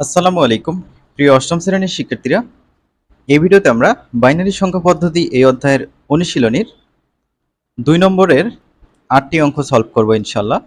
আসসালামু আলাইকুম। প্রিয় অষ্টম শ্রেণির শিক্ষার্থীরা, এই ভিডিওতে আমরা বাইনারি সংখ্যা পদ্ধতি এই অধ্যায়ের অনুশীলনীর দুই নম্বরের আটটি অঙ্ক সলভ করব ইনশাল্লাহ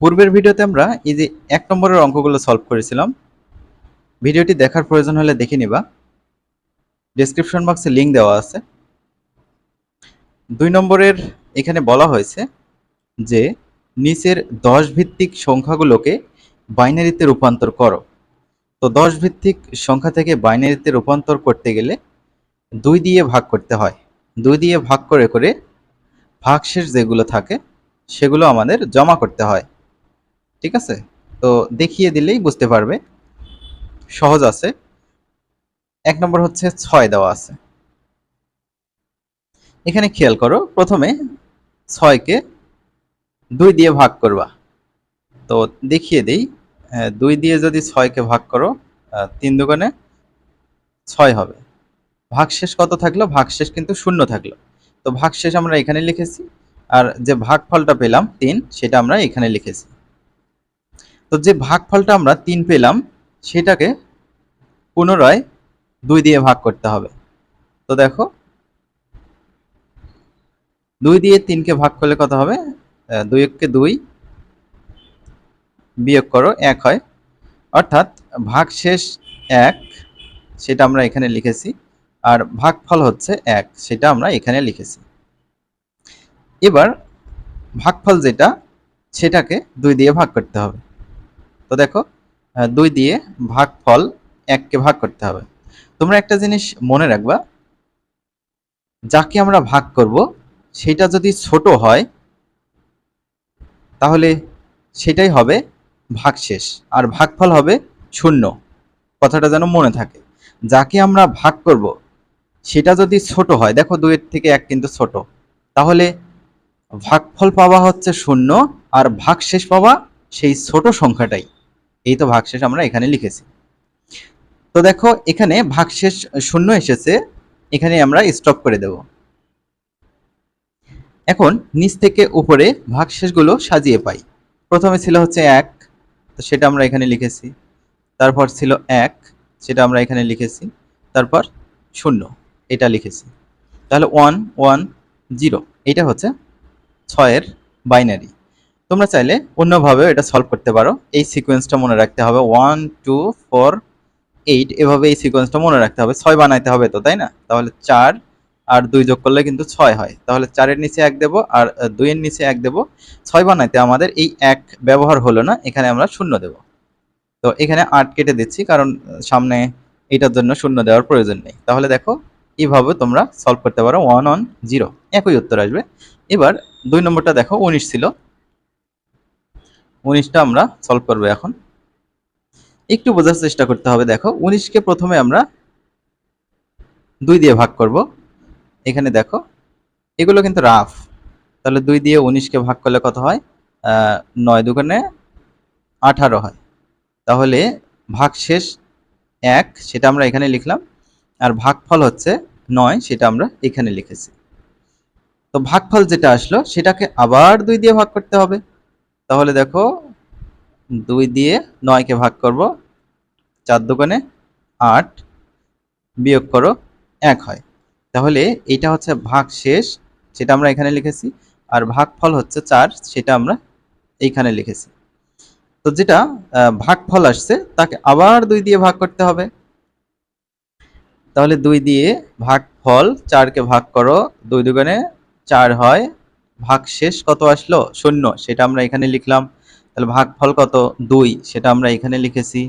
পূর্বের ভিডিওতে আমরা এই যে এক নম্বরের অঙ্কগুলো সলভ করেছিলাম, ভিডিওটি দেখার প্রয়োজন হলে দেখে নিবা। ডেসক্রিপশন বক্সে লিঙ্ক দেওয়া আছে। দুই নম্বরের এখানে বলা হয়েছে যে নিচের দশ ভিত্তিক সংখ্যাগুলোকে বাইনারিতে রূপান্তর করো। তো দশ ভিত্তিক সংখ্যা থেকে বাইনারিতে রূপান্তর করতে গেলে দুই দিয়ে ভাগ করতে হয়। দুই দিয়ে ভাগ করে করে ভাগশেষ যেগুলো থাকে, সেগুলো আমাদের জমা করতে হয়। ঠিক আছে? তো দেখিয়ে দিলেই বুঝতে পারবে। সহজ আছে। এক নম্বর হচ্ছে ছয় দেওয়া আছে। এখানে খেয়াল করো, প্রথমে ছয়কে দুই দিয়ে ভাগ করবা। তো দেখিয়ে দেই দুই দিয়ে যদি ছয়কে ভাগ করো তিন দোকানে ছয় হবে। ভাগশেষ কত থাকল? ভাগশেষ কিন্তু শূন্য থাকল। তো ভাগশেষ আমরা এখানে লিখেছি, আর যে ভাগফলটা পেলাম তিন, সেটা আমরা এখানে লিখেছি। তো যে ভাগফলটা আমরা তিন পেলাম, সেটাকে পুনরায় দুই দিয়ে ভাগ করতে হবে। তো দেখো, দুই দিয়ে তিনকে ভাগ করলে কত হবে? দুই এককে দুই বিয়োগ করো এক হয়। অর্থাৎ ভাগশেষ এক, সেটা আমরা এখানে লিখেছি। আর ভাগফল হচ্ছে এক, সেটা আমরা এখানে লিখেছি। এবার ভাগফল যেটা, সেটাকে দুই দিয়ে ভাগ করতে হবে। তো দেখো দুই দিয়ে ভাগফল এককে ভাগ করতে হবে। তোমরা একটা জিনিস মনে রাখবা, যাকে আমরা ভাগ করব, সেটা যদি ছোট হয়, তাহলে সেটাই হবে ভাগশেষ আর ভাগফল হবে শূন্য। কথাটা যেন মনে থাকে। যাকে আমরা ভাগ করব, সেটা যদি ছোট হয়, দেখো দুইয়ের থেকে এক কিন্তু ছোট, তাহলে ভাগফল পাওয়া হচ্ছে শূন্য, আর ভাগশেষ পাওয়া সেই ছোট সংখ্যাটাই। এই তো ভাগশেষ আমরা এখানে লিখেছি। তো দেখো, এখানে ভাগশেষ শূন্য এসেছে, এখানে আমরা স্টপ করে দেব। এখন নিচ থেকে উপরে ভাগশেষগুলো সাজিয়ে পাই। প্রথমে ছিল হচ্ছে এক তো সেটা আমরা এখানে লিখেছি। তারপর ছিল এক, সেটা আমরা এখানে লিখেছি। তারপর শূন্য, এটা লিখেছি। তাহলে ওয়ান ওয়ান জিরো এটা হচ্ছে ছয়ের বাইনারি তোমরা চাইলে অন্যভাবেও এটা সলভ করতে পারো। এই সিকোয়েন্সটা মনে রাখতে হবে। ওয়ান টু ফোর এইট এভাবে এই সিকোয়েন্সটা মনে রাখতে হবে। ছয় বানাইতে হবে তো, তাই না? তাহলে চার আর দুই যোগ করলে কিন্তু ছয় হয়। তাহলে চারের নিচে এক দেবো আর দুইয়ের নিচে এক দেবো। ছয় বানাইতে আমাদের এই এক ব্যবহার হলো না, এখানে আমরা শূন্য দেব। তো এখানে আট কেটে দিচ্ছি, কারণ সামনে এটার জন্য শূন্য দেওয়ার প্রয়োজন নেই। তাহলে দেখো এইভাবে তোমরা সলভ করতে পারো। ওয়ান অন জিরো একই উত্তর আসবে। এবার দুই নম্বরটা দেখো, উনিশ ছিল। উনিশটা আমরা সলভ করব এখন। একটু বোঝার চেষ্টা করতে হবে। দেখো, উনিশকে প্রথমে আমরা দুই দিয়ে ভাগ করব। এখানে দেখো, এগুলো কিন্তু রাফ তাহলে দুই দিয়ে উনিশকে ভাগ করলে কত হয়? নয় দুগুণে আঠারো হয়। তাহলে ভাগ শেষ এক, সেটা আমরা এখানে লিখলাম, আর ভাগফল হচ্ছে নয়, সেটা আমরা এখানে লিখেছি। তো ভাগফল যেটা আসলো, সেটাকে আবার দুই দিয়ে ভাগ করতে হবে। তাহলে দেখো, দুই দিয়ে নয়কে ভাগ করব, চার দোকানে আট বিয়োগ করো, এক হয়। তাহলে এটা হচ্ছে ভাগ শেষ, সেটা আমরা এখানে লিখেছি, আর ভাগফল হচ্ছে চার, সেটা আমরা এইখানে লিখেছি। তো যেটা ভাগফল আসছে, তাকে আবার দুই দিয়ে ভাগ করতে হবে। তাহলে দুই দিয়ে ভাগ ভাগফল চারকে ভাগ করো, দুই দুগুণে চার হয়, ভাগ শেষ কত আসলো? শূন্য, সেটা আমরা এখানে লিখলাম। তাহলে ভাগফল কত? দুই, সেটা আমরা এখানে লিখেছি।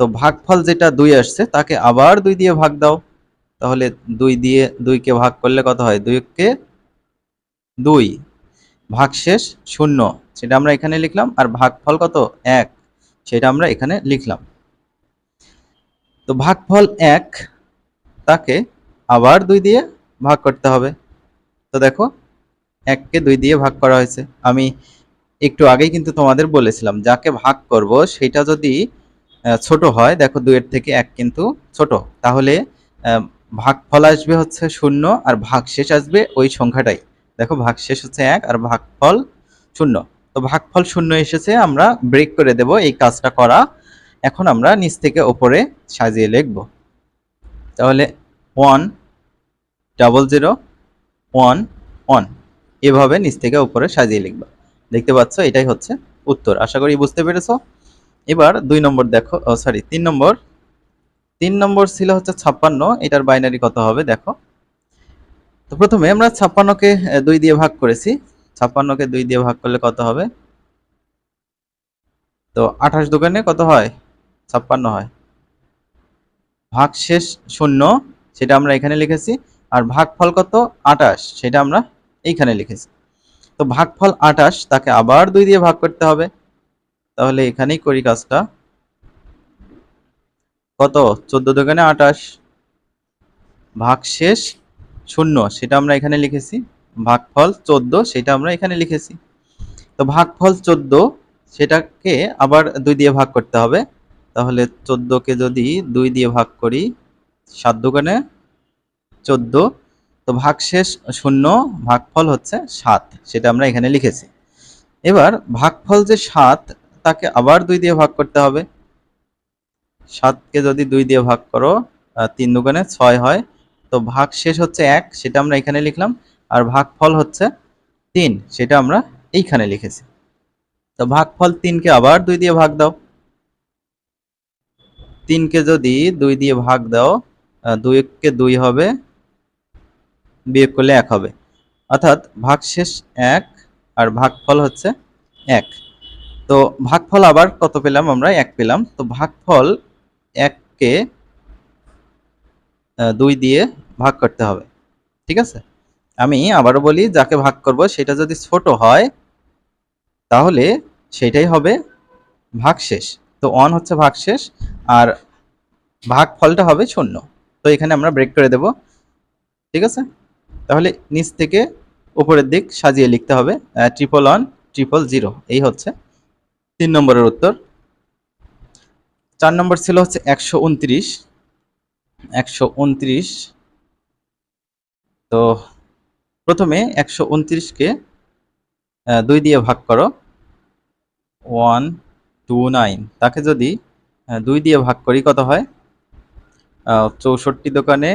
তো ভাগফল যেটা দুই আসছে, তাকে আবার দুই দিয়ে ভাগ দাও। তাহলে দুই দিয়ে দুইকে ভাগ করলে কত হয়? দুইকে দুই। ভাগশেষ শূন্য। সেটা আমরা এখানে লিখলাম। আর ভাগফল কত? এক। সেটা আমরা এখানে লিখলাম। তো ভাগফল এক, তাকে আবার দুই দিয়ে ভাগ করতে হবে। তো দেখো, এককে দুই দিয়ে ভাগ করা হয়েছে। আমি একটু আগেই কিন্তু তোমাদের বলেছিলাম, যাকে ভাগ করব সেটা যদি ছোট হয়, দেখো দুইয়ের থেকে এক কিন্তু ছোট। তাহলে ভাগফল আসবে হচ্ছে শূন্য আর ভাগশেষ আসবে ওই সংখ্যাটাই। দেখো ভাগশেষ হচ্ছে এক আর ভাগফল শূন্য। তো ভাগফল শূন্য এসেছে, আমরা ব্রেক করে দেব এই কাজটা করা। এখন আমরা নিচ থেকে ওপরে সাজিয়ে লিখব। তাহলে one double zero one one এভাবে নিচ থেকে উপরে সাজিয়ে লিখবা। দেখতে পাচ্ছ, এটাই হচ্ছে উত্তর। আশা করি বুঝতে পেরেছ। এবার দুই নম্বর দেখো সরি তিন নম্বর তিন নম্বর ছিল হচ্ছে ছাপ্পান্ন, এটার বাইনারি কত হবে দেখো। তো প্রথমে আমরা ছাপ্পান্নকে দুই দিয়ে ভাগ করেছি। ছাপ্পান্নকে দুই দিয়ে ভাগ করলে কত হবে? তো আঠাশ দোকানে কত হয়? ছাপ্পান্ন হয়। ভাগ শেষ শূন্য, সেটা আমরা এখানে লিখেছি। আর ভাগফল কত? আটাশ সেটা আমরা এইখানে লিখেছি। তো ভাগফল আটাশ তাকে আবার দুই দিয়ে ভাগ করতে হবে। তাহলে এখানেই করি কাজটা। কত? চোদ্দ দোকানে আটাশ ভাগ শেষ শূন্য, সেটা আমরা এখানে লিখেছি। ভাগফল চোদ্দ, সেটা আমরা এখানে লিখেছি। তো ভাগফল চোদ্দ, সেটাকে আবার দুই দিয়ে ভাগ করতে হবে। তাহলে চোদ্দোকে যদি দুই দিয়ে ভাগ করি, সাত দোকানে চোদ্দ, তো ভাগশেষ শূন্য, ভাগফল হচ্ছে সাত, সেটা আমরা এখানে লিখেছি। এবার ভাগফল যে সাত, তাকে আবার দুই দিয়ে ভাগ করতে হবে। সাতকে যদি দুই দিয়ে ভাগ করো তিন দোকানে ছয় হয় তো ভাগ শেষ হচ্ছে এক সেটা আমরা এখানে লিখলাম আর ভাগফল হচ্ছে তিন সেটা আমরা এইখানে লিখেছি। তো ভাগফল তিনকে আবার দুই দিয়ে ভাগ দাও। তিনকে যদি দুই দিয়ে ভাগ দাও আহ, দুইকে দুই হবে বিয়োগ করলে এক হবে। অর্থাৎ ভাগশেষ এক আর ভাগফল হচ্ছে এক। তো ভাগফল আবার কত পেলাম আমরা? এক পেলাম। তো ভাগফল এককে দুই দিয়ে ভাগ করতে হবে। ঠিক আছে? আমি আবারও বলি যাকে ভাগ করব, সেটা যদি ছোট হয়, তাহলে সেটাই হবে ভাগশেষ। তো অন হচ্ছে ভাগশেষ, আর ভাগফলটা হবে শূন্য। তো এখানে আমরা ব্রেক করে দেব। ঠিক আছে? তাহলে নিচ থেকে উপরের দিক সাজিয়ে লিখতে হবে ট্রিপল ওয়ান ট্রিপল জিরো এই হচ্ছে তিন নম্বরের উত্তর। চার নম্বর ছিল হচ্ছে একশো উনত্রিশ। একশো উনত্রিশ। তো প্রথমে একশো উনত্রিশকে দুই দিয়ে ভাগ করো। One, two, nine. তাকে যদি দুই দিয়ে ভাগ করি কত হয়? চৌষট্টি দোকানে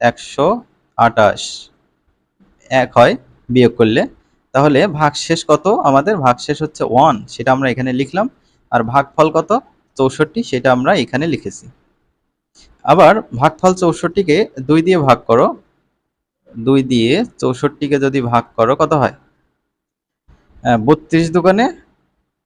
একশো আটাশ এক হয় বিয়োগ করলে। তাহলে ভাগশেষ কত? আমাদের ভাগশেষ হচ্ছে ওয়ান। সেটা আমরা এখানে লিখলাম। আর ভাগফল কত? চৌষট্টি, সেটা আমরা এখানে লিখেছি। আবার ভাগফল চৌষট্টিকে দুই দিয়ে ভাগ করো। দুই দিয়ে চৌষট্টিকে যদি ভাগ করো, কত হয়? বত্রিশ দোকানে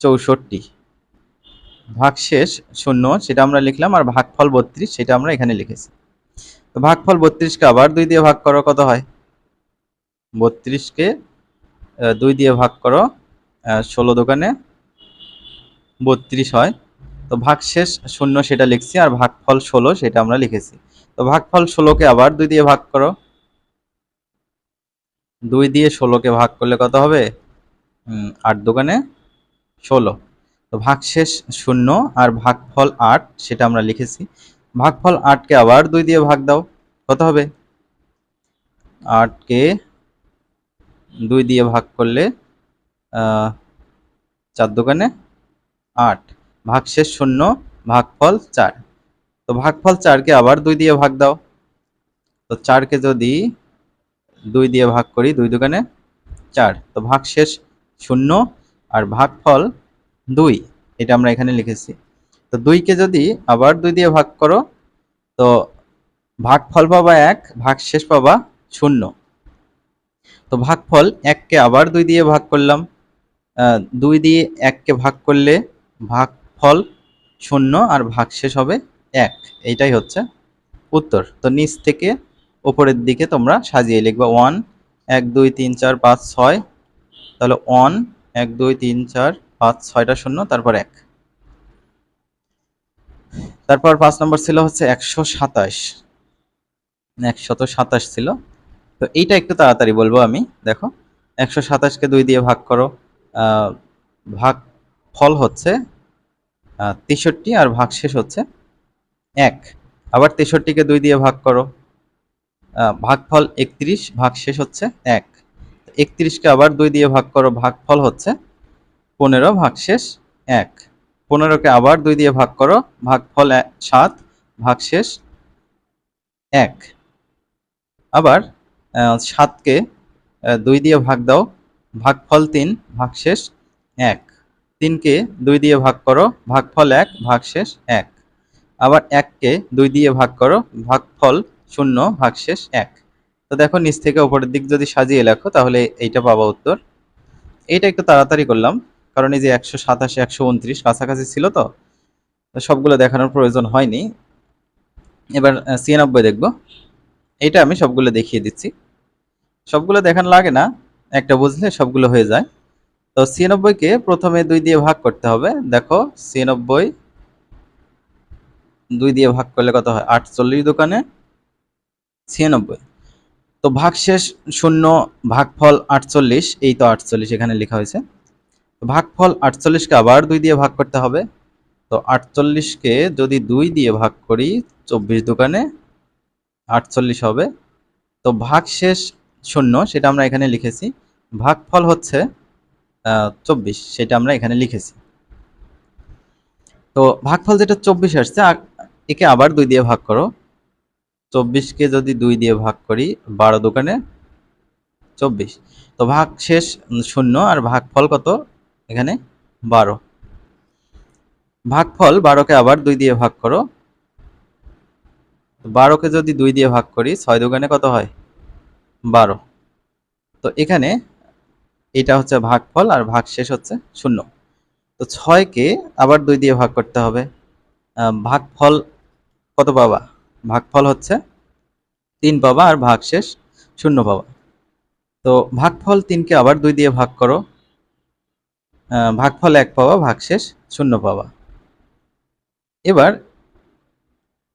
চৌষট্টি। ভাগশেষ শূন্য, সেটা আমরা লিখলাম, আর ভাগফল বত্রিশ, সেটা আমরা এখানে লিখেছি। তো ভাগফল বত্রিশকে আবার দুই দিয়ে ভাগ করো, কত হয়? বত্রিশকে দুই দিয়ে ভাগ করো ষোলো দোকানে বত্রিশ হয়। তো ভাগশেষ শূন্য সেটা লিখছি আর ভাগফল ষোলো সেটা আমরা লিখেছি। তো ভাগফল ষোলোকে আবার দুই দিয়ে ভাগ করো। দুই দিয়ে ষোলোকে ভাগ করলে কত হবে? আট দোকানে ষোলো। তো ভাগশেষ শূন্য আর ভাগফল আট সেটা আমরা লিখেছি। ভাগফল আটকে আবার দুই দিয়ে ভাগ দাও, কত হবে? আটকে দুই দিয়ে ভাগ করলে চার দোকানে আট। ভাগশেষ শূন্য, ভাগফল চার। তো ভাগফল চারকে আবার দুই দিয়ে ভাগ দাও। তো চারকে যদি দুই দিয়ে ভাগ করি, দুই দোকানে চার। তো ভাগশেষ শূন্য আর ভাগফল দুই, এটা আমরা এখানে লিখেছি। তো দুইকে যদি আবার দুই দিয়ে ভাগ করো, তো ভাগফল পাবা এক, ভাগশেষ পাবা শূন্য। তো ভাগফল এককে আবার দুই দিয়ে ভাগ করলাম। দুই দিয়ে এককে ভাগ করলে ভাগফল শূন্য আর ভাগশেষ হবে এক। এইটাই হচ্ছে উত্তর। তো নিচ থেকে উপরের দিকে তোমরা সাজিয়ে লিখবা ওয়ান এক, দুই, তিন, চার, পাঁচ, ছয়। তাহলে ওয়ান এক, দুই, তিন, চার, পাঁচ, ছয়টা শূন্য, তারপর এক। তারপর পাঁচ নম্বর ছিল হচ্ছে একশো সাতাশ। একশত সাতাশ ছিল। তো এইটা একটু তাড়াতাড়ি বলব আমি। দেখো, একশো সাতাশকে দুই দিয়ে ভাগ করো ভাগ ফল হচ্ছে তেষট্টি আর ভাগ শেষ হচ্ছে এক। আবার তেষট্টিকে দুই দিয়ে ভাগ করো। ভাগফল একত্রিশ, ভাগ শেষ হচ্ছে এক। একত্রিশকে আবার দুই দিয়ে ভাগ করো, ভাগফল হচ্ছে পনেরো, ভাগ শেষ এক। পনেরোকে আবার দুই দিয়ে ভাগ করো, ভাগফল সাত ভাগশেষ এক। আবার সাতকে দুই দিয়ে ভাগ দাও, ভাগফল তিন ভাগশেষ এক। তিনকে দুই দিয়ে ভাগ করো, ভাগফল এক, ভাগশেষ এক। আবার এককে দুই দিয়ে ভাগ করো, ভাগফল শূন্য, ভাগশেষ এক। তো দেখো নিচ থেকে উপরের দিক যদি সাজিয়ে লেখো, তাহলে এইটা পাবা উত্তর। এইটা একটু তাড়াতাড়ি করলাম, কারণ এই যে একশো সাতাশি, একশো উনত্রিশ কাছাকাছি ছিল তো সবগুলো দেখানোর প্রয়োজন হয়নি। এবার ছিয়ানব্বই দেখব। এইটা আমি সবগুলো দেখিয়ে দিচ্ছি। সবগুলো দেখানো লাগে না, একটা বুঝলে সবগুলো হয়ে যায়। তো ছিয়ানব্বইকে প্রথমে দুই দিয়ে ভাগ করতে হবে। দেখো, ছিয়ানব্বই দুই দিয়ে ভাগ করলে কত হয়? আটচল্লিশ দোকানে ছিয়ানব্বই। তো ভাগশেষ শূন্য, ভাগফল আটচল্লিশ, এই তো আটচল্লিশ এখানে লেখা হয়েছে। ভাগফল আটচল্লিশকে আবার দুই দিয়ে ভাগ করতে হবে। তো আটচল্লিশকে যদি দুই দিয়ে ভাগ করি, চব্বিশ দোকানে আটচল্লিশ হবে। তো ভাগশেষ শূন্য, সেটা আমরা এখানে লিখেছি। ভাগফল হচ্ছে চব্বিশ, সেটা আমরা এখানে লিখেছি। তো ভাগফল যেটা চব্বিশ আসছে একে আবার দুই দিয়ে ভাগ করো। চব্বিশকে যদি দুই দিয়ে ভাগ করি, বারো দোকানে চব্বিশ। তো ভাগ শেষ শূন্য, আর ভাগফল কত? এখানে বারো। ভাগফল বারোকে আবার দুই দিয়ে ভাগ করো। বারোকে যদি দুই দিয়ে ভাগ করি, ছয় দোকানে কত হয়? বারো। তো এখানে এটা হচ্ছে ভাগফল আর ভাগ শেষ হচ্ছে শূন্য। তো ছয়কে আবার দুই দিয়ে ভাগ করতে হবে। ভাগফল কত পাবা? ভাগফল হচ্ছে তিন পাবা আর ভাগ শেষ শূন্য পাবা। তো ভাগফল তিনকে আবার দুই দিয়ে ভাগ করো। ভাগফল এক পাবা ভাগশেষ শূন্য পাবা। এবার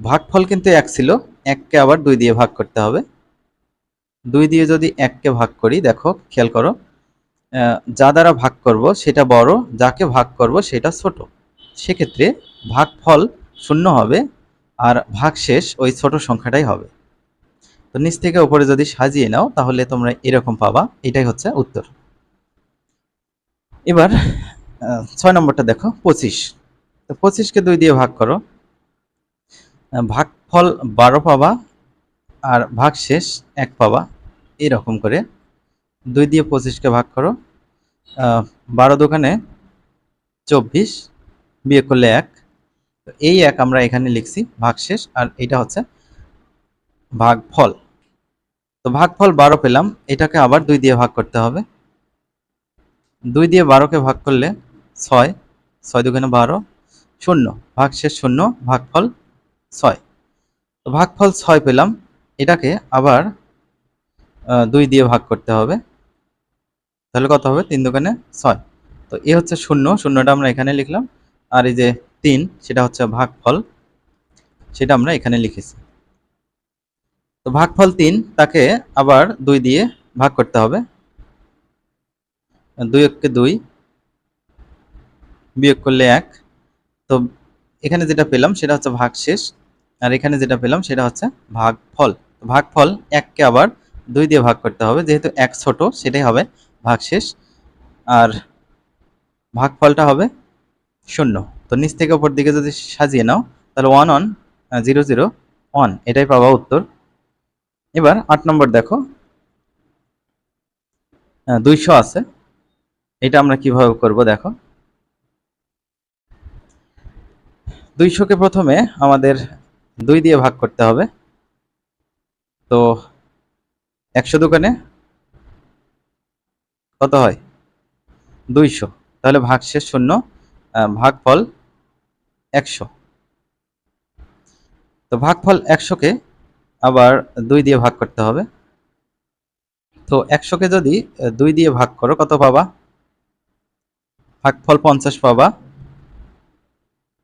ভাগফল কিন্তু এক ছিল, এককে আবার দুই দিয়ে ভাগ করতে হবে। দুই দিয়ে যদি এককে ভাগ করি, দেখো, খেয়াল করো যা দ্বারা ভাগ করব সেটা বড়, যাকে ভাগ করব সেটা ছোট। সেক্ষেত্রে ভাগফল শূন্য হবে আর ভাগশেষ ওই ছোট সংখ্যাটাই হবে। তো নিচ থেকে উপরে যদি সাজিয়ে নাও, তাহলে তোমরা এরকম পাবা। এটাই হচ্ছে উত্তর। এবার ছয় নম্বরটা দেখো, পঁচিশ। তো পঁচিশকে দুই দিয়ে ভাগ করো। ভাগফল বারো পাবা আর ভাগশেষ এক পাবা। এরকম করে দুই দিয়ে পঁচিশকে ভাগ করো বারো দোকানে চব্বিশ বিয়ে করলে এক। এই এক আমরা এখানে লিখছি ভাগশেষ, আর এটা হচ্ছে ভাগফল। তো ভাগফল বারো পেলাম, এটাকে আবার দুই দিয়ে ভাগ করতে হবে। দুই দিয়ে বারোকে ভাগ করলে ছয় ছয় দুগুণে বারো, শূন্য। ভাগশেষ শূন্য, ভাগফল ছয়। তো ভাগফল ছয় পেলাম, এটাকে আবার দুই দিয়ে ভাগ করতে হবে। তাহলে কত হবে? তিন দোকানে ছয়। তো এ হচ্ছে শূন্য, শূন্যটা আমরা এখানে লিখলাম। আর এই যে তিন, সেটা হচ্ছে ভাগফল। সেটা আমরা এখানে লিখেছি। তো ভাগফল তিন, তাকে আবার দুই দিয়ে ভাগ করতে হবে। দুই এককে দুই, বিয়োগ করলে এক। তো এখানে যেটা পেলাম, সেটা হচ্ছে ভাগশেষ। আর এখানে যেটা পেলাম, সেটা হচ্ছে ভাগফল। তো ভাগফল এককে আবার দুই দিয়ে ভাগ করতে হবে। যেহেতু এক ছোট, সেটাই হবে ভাগশেষ আর ভাগফলটা হবে শূন্য। তো নিচ থেকে উপর দিকে যদি সাজিয়ে নাও, তাহলে one one zero zero one এটাই পাবা উত্তর। এবার আট নম্বর দেখো। দুইশো আছে। এটা আমরা কীভাবে করব দেখো। দুইশোকে প্রথমে আমাদের দুই দিয়ে ভাগ করতে হবে। তো একশো দোকানে কত হয়? দুইশো। তাহলে ভাগশেষ শূন্য ভাগফল একশো। তো ভাগফল একশোকে আবার দুই দিয়ে ভাগ করতে হবে। তো একশোকে যদি দুই দিয়ে ভাগ করো, কত পাবা? ভাগফল পঞ্চাশ পাবা।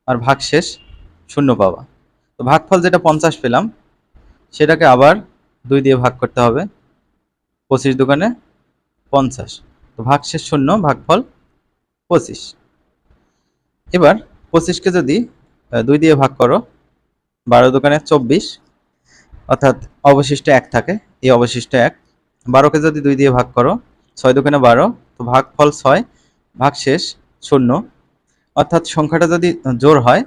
আর ভাগশেষ শূন্য পাবা। তো ভাগফল যেটা পঞ্চাশ পেলাম, সেটাকে আবার দুই দিয়ে ভাগ করতে হবে। পঁচিশ দোকানে পঞ্চাশ। তো ভাগশেষ শূন্য, ভাগফল পঁচিশ। এবার পঁচিশকে যদি দুই দিয়ে ভাগ করো, বারো দোকানে চব্বিশ, অর্থাৎ অবশিষ্ট এক থাকে, এই অবশিষ্ট এক। বারোকে যদি দুই দিয়ে ভাগ করো, ছয় দোকানে বারো, তো ভাগফল ছয় ভাগশেষ শূন্য। অর্থাৎ সংখ্যাটা যদি জোর হয়,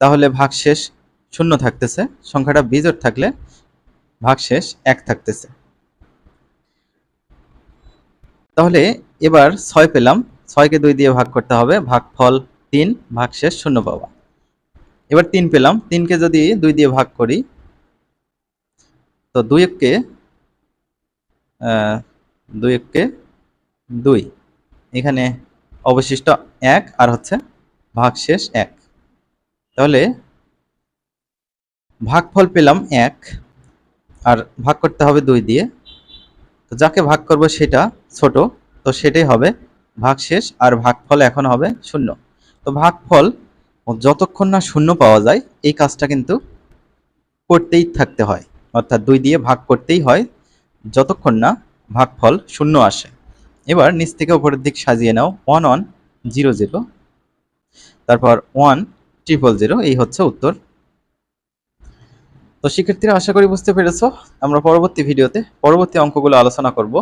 তাহলে ভাগশেষ শূন্য থাকতেছে, সংখ্যাটা বিজোড় থাকলে ভাগশেষ এক থাকতেছে। তাহলে এবার ছয় পেলাম। ছয়কে দুই দিয়ে ভাগ করতে হবে। ভাগফল তিন, ভাগশেষ শূন্য পাওয়া। এবার তিন পেলাম। তিনকে যদি দুই দিয়ে ভাগ করি, তো দুই এককে দুই এককে দুই। এখানে অবশিষ্ট এক আর হচ্ছে ভাগশেষ এক। তাহলে ভাগফল পেলাম এক আর ভাগ করতে হবে দুই দিয়ে। তো যাকে ভাগ করব সেটা ছোট, তো সেটাই হবে ভাগশেষ আর ভাগফল এখন হবে শূন্য। তো ভাগফল যতক্ষণ না শূন্য পাওয়া যায়, এই কাজটা কিন্তু করতেই থাকতে হয়। অর্থাৎ দুই দিয়ে ভাগ করতেই হয়, যতক্ষণ না ভাগফল শূন্য আসে। এবার নিচ থেকে উপরের দিক সাজিয়ে নাও ওয়ান ওয়ান জিরো জিরো তারপর ওয়ান ট্রিপল জিরো এই হচ্ছে উত্তর। তো শিক্ষার্থীরা আশা করি বুঝতে পেরেছ। আমরা পরবর্তী ভিডিওতে পরবর্তী অঙ্কগুলো আলোচনা করব।